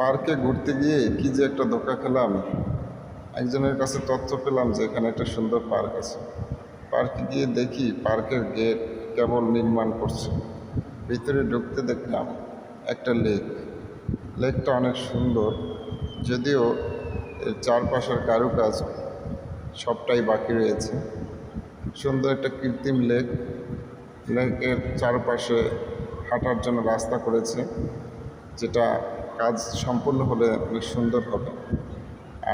পার্কে ঘুরতে গিয়ে কি যে একটা ধোকা খেলাম, একজনের কাছে তথ্য পেলাম যে এখানে একটা সুন্দর পার্ক আছে। পার্কে গিয়ে দেখি পার্কের গেট কেবল নির্মাণ করছে। ভিতরে ঢুকতে দেখলাম একটা লেক। লেকটা অনেক সুন্দর, যদিও এর চারপাশের কারুকাজ সবটাই বাকি রয়েছে। সুন্দর একটা কৃত্রিম লেক। লেকের চারপাশে হাঁটার জন্য রাস্তা করেছে, যেটা কাজ সম্পূর্ণ হলে অনেক সুন্দর হবে।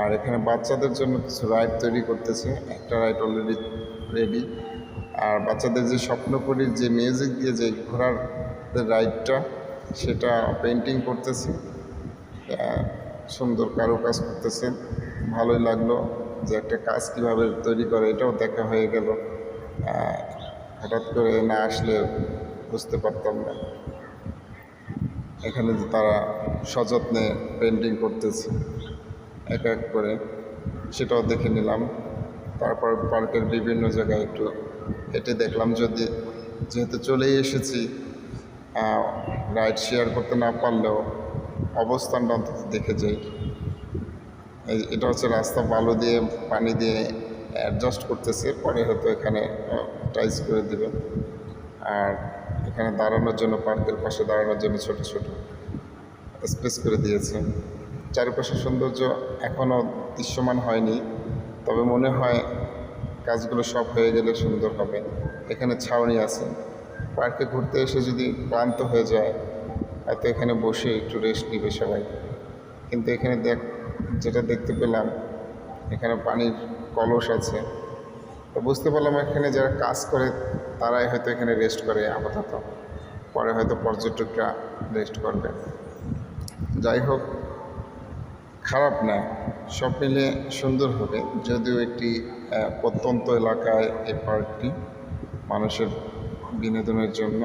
আর এখানে বাচ্চাদের জন্য কিছু রাইড তৈরি করতেছে। একটা রাইড অলরেডি রেডি আর বাচ্চাদের যে স্বপ্নপুরীর যে মিউজিক দিয়ে যে ঘোড়ার রাইডটা সেটা পেন্টিং করতেছে। সুন্দর কারুকাজ করতেছে। ভালোই লাগল যে একটা কাজ কীভাবে তৈরি করে, এটাও দেখা হয়ে গেল। হঠাৎ করে না আসলে বুঝতে পারতাম না। এখানে তারা সযত্নে পেন্টিং করতেছে, এক এক করে, সেটাও দেখে নিলাম। তারপর পার্কের বিভিন্ন জায়গায় একটু হেঁটে দেখলাম যদি, যেহেতু চলেই এসেছি রাইড শেয়ার করতে না পারলেও অবস্থানটা অন্তত দেখে যাই। এটা হচ্ছে রাস্তা বালু দিয়ে, পানি দিয়ে অ্যাডজাস্ট করতেছে, পরে হয়তো এখানে টাইস করে দেবে। আর এখানে দাঁড়ানোর জন্য পার্কের পাশে দাঁড়ানোর জন্য ছোট ছোট স্পেস করে দিয়েছে। চারিপাশের সৌন্দর্য এখনও দৃশ্যমান হয়নি, তবে মনে হয় কাজগুলো সব হয়ে গেলে সুন্দর হবে। এখানে ছাউনি আছে। পার্কে ঘুরতে এসে যদি ক্লান্ত হয়ে যায়, হয়তো এখানে বসে একটু রেস্ট নিবে সবাই। কিন্তু এখানে দেখ, যেটা দেখতে পেলাম, এখানে পানির কলস আছে। তো বুঝতে পারলাম এখানে যারা কাজ করে, তারাই হয়তো এখানে রেস্ট করে, আপাতত। পরে হয়তো পর্যটকরা রেস্ট করবে। যাই হোক, খারাপ না। সব মিলে সুন্দর হবে। যদিও একটি প্রত্যন্ত এলাকায় এই পার্কটি মানুষের বিনোদনের জন্য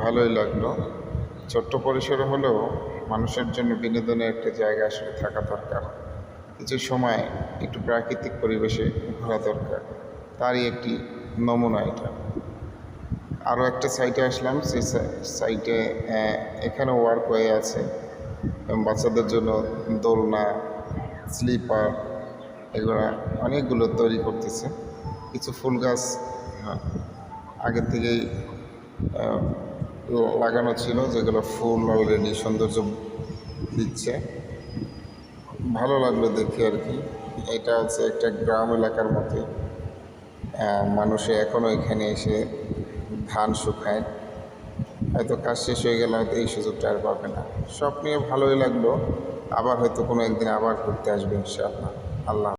ভালোই লাগল। ছোট্ট পরিসরে হলেও মানুষের জন্য বিনোদনের একটা জায়গা আসলে থাকা দরকার। কিছু সময় একটু প্রাকৃতিক পরিবেশে ঘোরা দরকার তারই একটি নমুনা এটা। আরও একটা সাইটে আসলাম সেই সাইটে এখানে ওয়ার্ক হয়ে আছে। বাচ্চাদের জন্য দোলনা স্লিপার এগুলো অনেকগুলো তৈরি করতেছে। কিছু ফুল গাছ হ্যাঁ, আগে থেকেই লাগানো ছিল যেগুলো ফুল অলরেডি সৌন্দর্য দিচ্ছে। ভালো লাগল দেখে আর কি। এটা হচ্ছে একটা গ্রাম এলাকার মতে। মানুষে এখনও এখানে এসে ধান শুকায়। হয়তো কাজ শেষ হয়ে গেলে হয়তো এই সুযোগটা আর পাবে না। সব নিয়ে ভালোই লাগল। আবার হয়তো কোনো একদিন আবার ঘুরতে আসবে ইনশাআল্লাহ। আল্লাহ